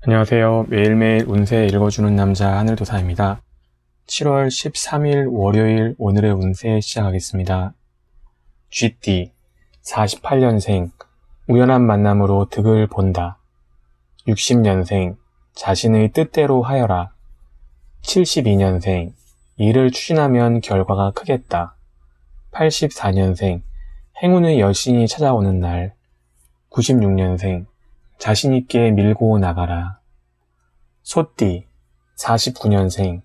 안녕하세요. 매일매일 운세 읽어주는 남자 하늘도사입니다. 7월 13일 월요일 오늘의 운세 시작하겠습니다. 쥐띠 48년생 우연한 만남으로 득을 본다. 60년생 자신의 뜻대로 하여라. 72년생 일을 추진하면 결과가 크겠다. 84년생 행운의 여신이 찾아오는 날. 96년생 자신있게 밀고 나가라. 소띠 49년생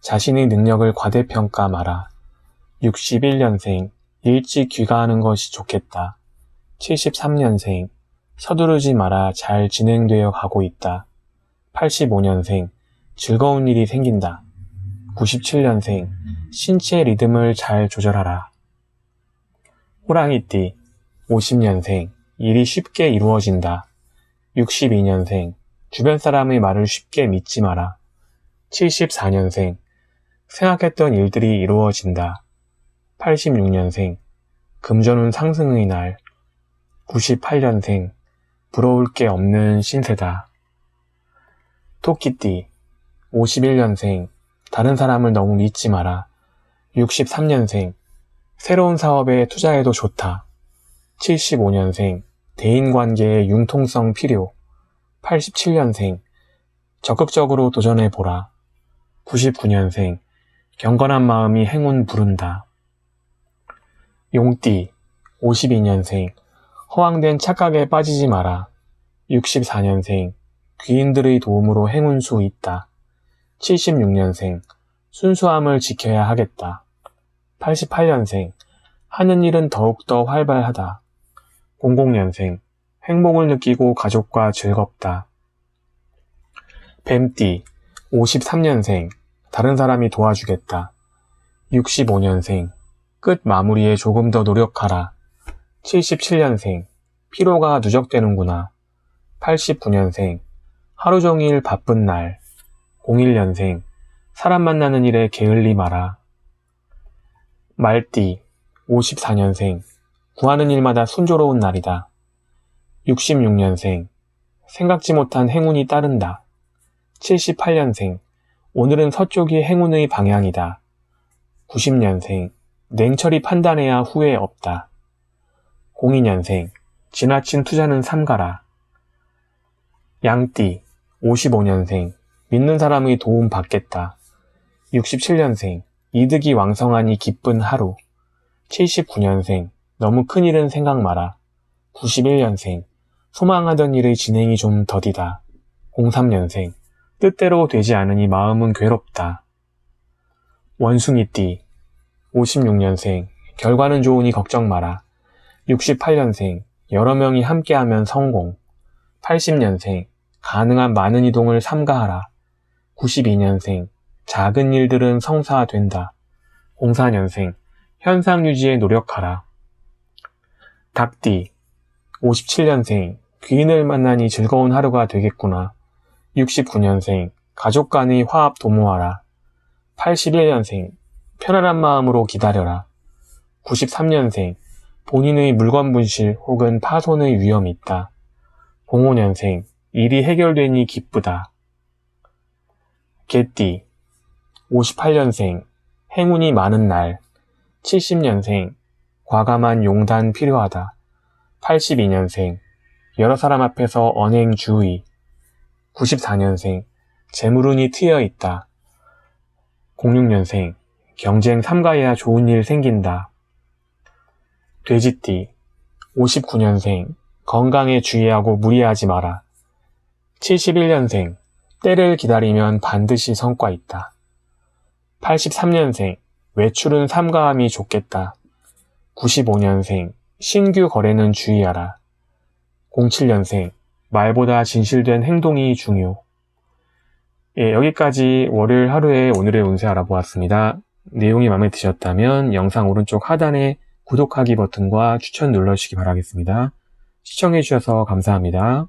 자신의 능력을 과대평가 마라. 61년생 일찍 귀가하는 것이 좋겠다. 73년생 서두르지 마라 잘 진행되어 가고 있다. 85년생 즐거운 일이 생긴다. 97년생 신체 리듬을 잘 조절하라. 호랑이띠 50년생 일이 쉽게 이루어진다. 62년생 주변 사람의 말을 쉽게 믿지 마라. 74년생 생각했던 일들이 이루어진다. 86년생 금전운 상승의 날. 98년생 부러울 게 없는 신세다. 토끼띠 51년생 다른 사람을 너무 믿지 마라. 63년생 새로운 사업에 투자해도 좋다. 75년생 대인관계의 융통성 필요. 87년생 적극적으로 도전해보라. 99년생 경건한 마음이 행운 부른다. 용띠 52년생 허황된 착각에 빠지지 마라. 64년생 귀인들의 도움으로 행운수 있다. 76년생 순수함을 지켜야 하겠다. 88년생 하는 일은 더욱더 활발하다. 00년생 행복을 느끼고 가족과 즐겁다. 뱀띠 53년생 다른 사람이 도와주겠다. 65년생 끝 마무리에 조금 더 노력하라. 77년생 피로가 누적되는구나. 89년생 하루 종일 바쁜 날. 01년생 사람 만나는 일에 게을리 마라. 말띠 54년생 구하는 일마다 순조로운 날이다. 66년생 생각지 못한 행운이 따른다. 78년생 오늘은 서쪽이 행운의 방향이다. 90년생 냉철히 판단해야 후회 없다. 02년생 지나친 투자는 삼가라. 양띠 55년생 믿는 사람의 도움 받겠다. 67년생 이득이 왕성하니 기쁜 하루. 79년생 너무 큰 일은 생각 마라. 91년생 소망하던 일의 진행이 좀 더디다. 03년생 뜻대로 되지 않으니 마음은 괴롭다. 원숭이띠 56년생 결과는 좋으니 걱정 마라. 68년생 여러 명이 함께하면 성공. 80년생 가능한 많은 이동을 삼가하라. 92년생 작은 일들은 성사된다. 04년생 현상 유지에 노력하라. 닭띠 57년생 귀인을 만나니 즐거운 하루가 되겠구나. 69년생 가족 간의 화합 도모하라. 81년생 편안한 마음으로 기다려라. 93년생 본인의 물건 분실 혹은 파손의 위험이 있다. 05년생 일이 해결되니 기쁘다. 개띠 58년생 행운이 많은 날 70년생 과감한 용단 필요하다. 82년생 여러 사람 앞에서 언행 주의 94년생 재물운이 트여 있다. 06년생 경쟁 삼가해야 좋은 일 생긴다. 돼지띠 59년생 건강에 주의하고 무리하지 마라. 71년생 때를 기다리면 반드시 성과 있다. 83년생 외출은 삼가함이 좋겠다. 95년생 신규 거래는 주의하라. 07년생 말보다 진실된 행동이 중요. 예, 여기까지 월요일 하루의 오늘의 운세 알아보았습니다. 내용이 마음에 드셨다면 영상 오른쪽 하단에 구독하기 버튼과 추천 눌러주시기 바라겠습니다. 시청해주셔서 감사합니다.